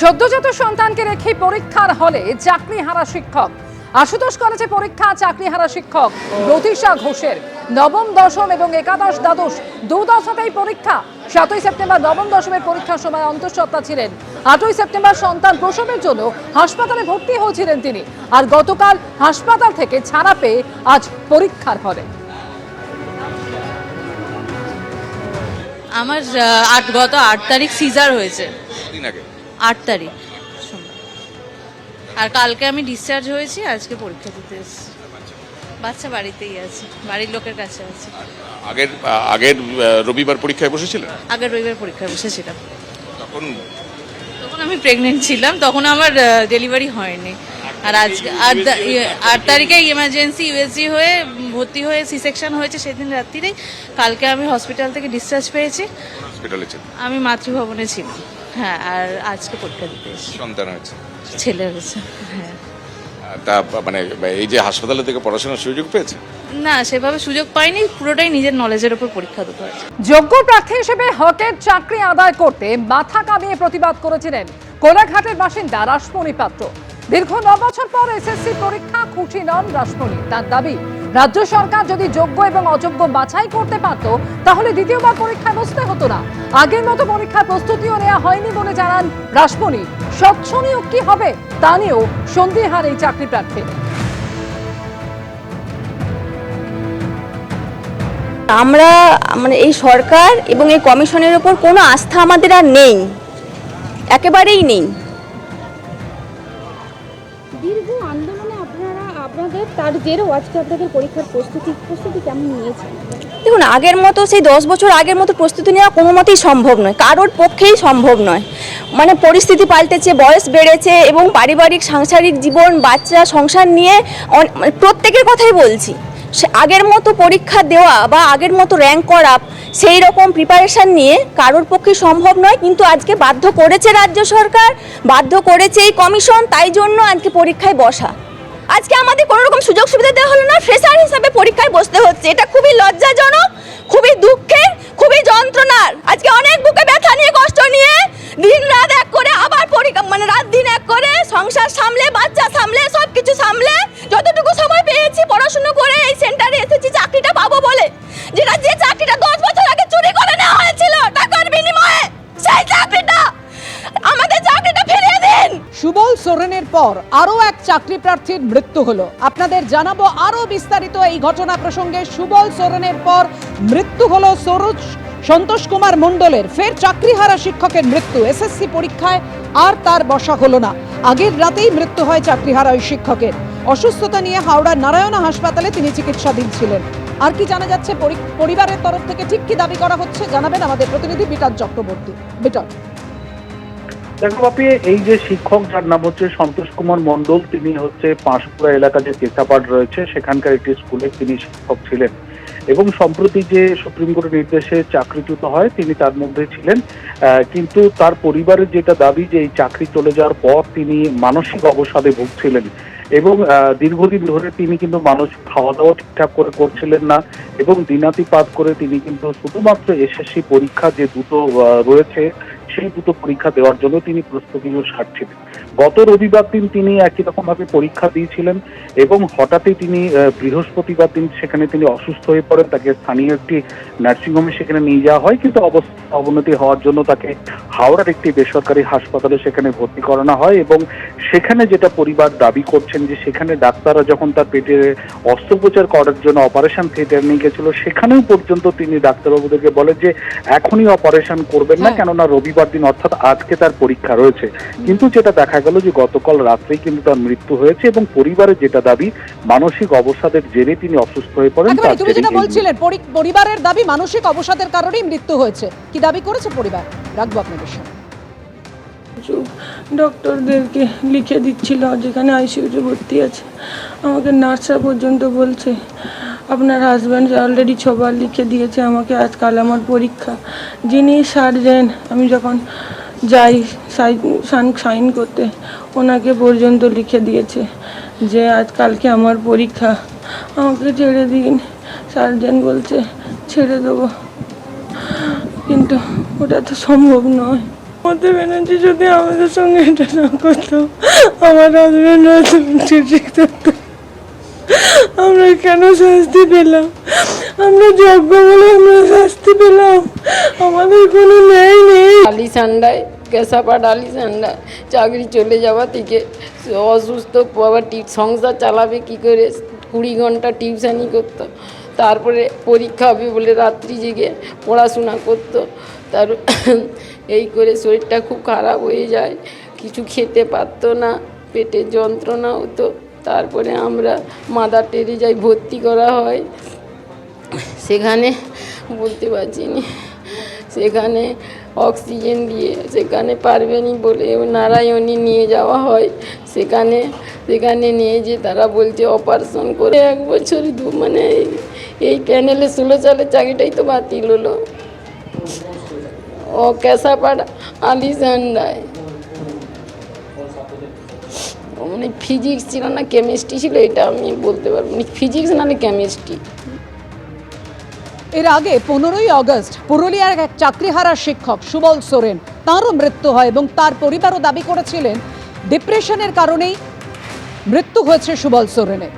সদ্যজাত সন্তানকে রেখে পরীক্ষার হলে চাকরি হারা শিক্ষক। আশুতোষ কলেজে পরীক্ষা চাকরি হারা শিক্ষক রতিশা ঘোষের। নবম দশম এবং একাদশ দ্বাদশ দু দশাতেই পরীক্ষা। সাতই সেপ্টেম্বর নবম দশমের পরীক্ষার সময় অন্তঃসত্ত্বা ছিলেন। আটই সেপ্টেম্বর সন্তান প্রসবের জন্য হাসপাতালে ভর্তি হয়েছিলেন তিনি আর গতকাল হাসপাতাল থেকে ছাড়া পেয়ে আজ পরীক্ষার হলে। আমার আট গত আট তারিখ সিজার হয়েছে। আট তারিখ। আর কালকে আমি ডিসচার্জ হয়েছি আজকে পরীক্ষা দিতে এসেছি। বাচ্চা বাড়িতেই আছে বাড়ির লোকের কাছে আছে। আগের আগের রবিবার পরীক্ষায় বসেছিলেন আগের রবিবার পরীক্ষায় বসেছিলাম। তখন? তখন আমি প্রেগনেন্ট ছিলাম তখন আমার ডেলিভারি হয়নি। আর আজকে আট ইয়ে, আট তারিখে ইমার্জেন্সি ইউএসজি হয়ে ভর্তি হয়ে সি সেকশন হয়েছে সেদিন রাত্রিরেই। কালকে আমি হসপিটাল থেকে ডিসচার্জ পেয়েছি। হসপিটালে আমি মাতৃভবনে ছিলাম। হ্যাঁ আর আজকে পরীক্ষা দিতে এসেছি। সন্তান হয়েছে। ছেলে হয়েছে হ্যাঁ। তা মানে এই যে হাসপাতালে থেকে পড়াশোনার সুযোগ পেয়েছে? না সেভাবে সুযোগ পাইনি পুরোটাই নিজের নলেজের উপর পরীক্ষা দিতে হয়েছে। যোগ্য প্রার্থী হিসেবে হকের চাকরি আদায় করতে মাথা কামিয়ে প্রতিবাদ করেছিলেন কোলাঘাটের বাসিন্দা রাসমণি পাত্র। দীর্ঘ ন বছর পর এসএসসি পরীক্ষা খুশি নন রাসমণি। তার দাবি রাজ্য সরকার যদি যোগ্য এবং অযোগ্য বাছাই করতে পারত, তাহলে দ্বিতীয়বার পরীক্ষায় বসতে হতো না। আগের মতো পরীক্ষার প্রস্তুতিও নেওয়া হয়নি বলে জানান রাসমণি। স্বচ্ছ নিয়োগ কি হবে তা নিয়েও সন্দেহার এই চাকরি প্রার্থী। আমরা মানে এই সরকার এবং এই কমিশনের ওপর কোনো আস্থা আমাদের আর নেই। একেবারেই নেই। আপনাদের তার জেরেও আজকে আপনাদের পরীক্ষার প্রস্তুতি প্রস্তুতি কেমন নিয়েছেন দেখুন, আগের মতো সেই দশ বছর আগের মতো প্রস্তুতি নেওয়া কোনো মতেই সম্ভব নয়। কারোর পক্ষেই সম্ভব নয়। মানে পরিস্থিতি পাল্টেছে, বয়স বেড়েছে এবং পারিবারিক, সাংসারিক জীবন, বাচ্চা, সংসার নিয়ে মানে প্রত্যেকের কথাই বলছি। সে আগের মতো পরীক্ষা দেওয়া বা আগের মতো র্যাঙ্ক করা, সেই রকম প্রিপারেশন নিয়ে কারোর পক্ষে সম্ভব নয়। কিন্তু আজকে বাধ্য করেছে রাজ্য সরকার, বাধ্য করেছে এই কমিশন তাই জন্য আজকে পরীক্ষায় বসা। আজকে আমাদের কোনো রকম সুযোগ সুবিধা দেওয়া হলো না। ফ্রেশার হিসাবে পরীক্ষায় বসতে হচ্ছে। এটা খুবই লজ্জাজনক। সোরেনের পর আরও এক চাকরি প্রার্থীর মৃত্যু হলো। আপনাদের জানাব আরও বিস্তারিত এই ঘটনা প্রসঙ্গে সুবল সোরেনের পর মৃত্যু হলো সরোজ সন্তোষ কুমার মণ্ডলের। ফের চাকরিহারা শিক্ষকের মৃত্যু, এসএসসি পরীক্ষায় আর তার বসা হলো না। আগের রাতেই মৃত্যু হয় চাকরিহারা ওই শিক্ষকের। অসুস্থতা নিয়ে হাওড়ার নারায়ণা হাসপাতালে তিনি চিকিৎসাধীন ছিলেন। আর কি জানা যাচ্ছে পরিবারের তরফ থেকে ঠিক কি দাবি করা হচ্ছে, জানাবেন আমাদের প্রতিনিধি বিটান চক্রবর্তী। বিটন দেখো বাপি, এই যে শিক্ষক, যার নাম হচ্ছে সন্তোষ কুমার মণ্ডল, তিনি হচ্ছে পাঁশকুড়া এলাকা যে কেসাপাড় রয়েছে, সেখানকার একটি স্কুলে তিনি শিক্ষক ছিলেন। এবং সম্প্রতি যে সুপ্রিম কোর্টের নির্দেশে চাকরিচ্যুত হয়, তিনি তার মধ্যে ছিলেন। কিন্তু তার পরিবারের যেটা দাবি যে এই চাকরি চলে যাওয়ার পর তিনি মানসিক অবসাদে ভুগছিলেন। এবং দীর্ঘদিন ধরে তিনি কিন্তু মানুষ খাওয়া দাওয়া ঠিকঠাক করে করছিলেন না এবং দিনাতিপাত করে তিনি কিন্তু শুধুমাত্র এসএসসি পরীক্ষা যে দুটো রয়েছে, সেই দুটো পরীক্ষা দেওয়ার জন্য তিনি প্রস্তুতিও সারছিলেন। গত রবিবার দিন তিনি একই রকম ভাবে পরীক্ষা দিয়েছিলেন এবং হঠাৎই তিনি বৃহস্পতিবার দিন সেখানে তিনি অসুস্থ হয়ে পড়েন, তাকে স্থানীয় একটি নার্সিংহোমে সেখানে নিয়ে যাওয়া হয়, কিন্তু অবস্থা অবনতি হওয়ার জন্য তাকে হাওড়ার একটি বেসরকারি হাসপাতালে সেখানে ভর্তি করানো হয় এবং সেখানে যেটা পরিবার দাবি করছেন যে সেখানে ডাক্তাররা যখন তার পেটে অস্ত্রোপচার করার জন্য অপারেশন থিয়েটার নিয়ে গেছিল সেখানেও পর্যন্ত তিনি ডাক্তারবাবুদেরকে বলেন যে এখনই অপারেশন করবেন না হ্যাঁ। কেননা রবিবার দিন অর্থাৎ আজকে তার পরীক্ষা রয়েছে। কিন্তু যেটা দেখা গেল যে গতকাল রাত্রেই কিন্তু তার মৃত্যু হয়েছে এবং পরিবারের যেটা দাবি মানসিক অবসাদের জেরে তিনি অসুস্থ হয়ে পড়েন তার যেটা বলছিলেন পরিবারের দাবি মানসিক অবসাদের কারণেই মৃত্যু হয়েছে। কি দাবি করেছে পরিবার? রাখব আপনাদের সামনে। কিছু ডক্টরদেরকে লিখে দিচ্ছিল, যেখানে আইসিইউতে ভর্তি আছে। আমাকে নার্সরা পর্যন্ত বলছে, আপনার হাজব্যান্ড অলরেডি ছবার লিখে দিয়েছে আমাকে, আজকাল আমার পরীক্ষা। যিনি সার্জেন আমি যখন যাই সাইন সাইন করতে, ওনাকে পর্যন্ত লিখে দিয়েছে যে, আজকালকে আমার পরীক্ষা। আমাকে ছেড়ে দিন। সার্জেন বলছে, ছেড়ে দেবো। কিন্তু ওটা তো সম্ভব নয়। মমতা ব্যানার্জি যদি আমাদের সঙ্গে এটা না করতো, আমার হাজব্যান্ড হয়তো ঠিক থাকতো আমরা কেন শাস্তি পেলাম? আমরা যোগ্য বলে আমরা শাস্তি পেলাম। আমাদের কোনো ন্যায় নেই। আলি সান্ডায় কেসাপাট আলি সান্ডায়, চাকরি চলে যাওয়া থেকে অসুস্থ, আবার সংসার চালাবে কি করে? কুড়ি ঘণ্টা টিউশানি করতো। তারপরে পরীক্ষা হবে বলে রাত্রি জেগে পড়াশোনা করতো। তার এই করে শরীরটা খুব খারাপ হয়ে যায়। কিছু খেতে পারতো না, পেটের যন্ত্রণা হতো তারপরে আমরা মাদার টেরেজায় ভর্তি করা হয়। সেখানে বলতে পারছি না। সেখানে অক্সিজেন দিয়ে, সেখানে পারবেনি বলে নারায়ণী নিয়ে যাওয়া হয়। সেখানে সেখানে নিয়ে যে তারা বলছে অপারেশন করে এক বছর দু মানে এই- প্যানেলে ষোলো সালের চাকরিটাই তো বাতিল হলো। ও কেসাপাড়া আলিসান্ডায় ও মানে ফিজিক্স ছিল না কেমিস্ট্রি ছিল, এটা আমি বলতে পারব না। ফিজিক্স নাহলে কেমিস্ট্রি এর আগে পনেরোই আগস্ট পুরুলিয়ার এক চাকরিহারা শিক্ষক সুবল সোরেন তাঁরও মৃত্যু হয় এবং তার পরিবারও দাবি করেছিলেন ডিপ্রেশনের কারণেই মৃত্যু হয়েছে সুবল সোরেনের।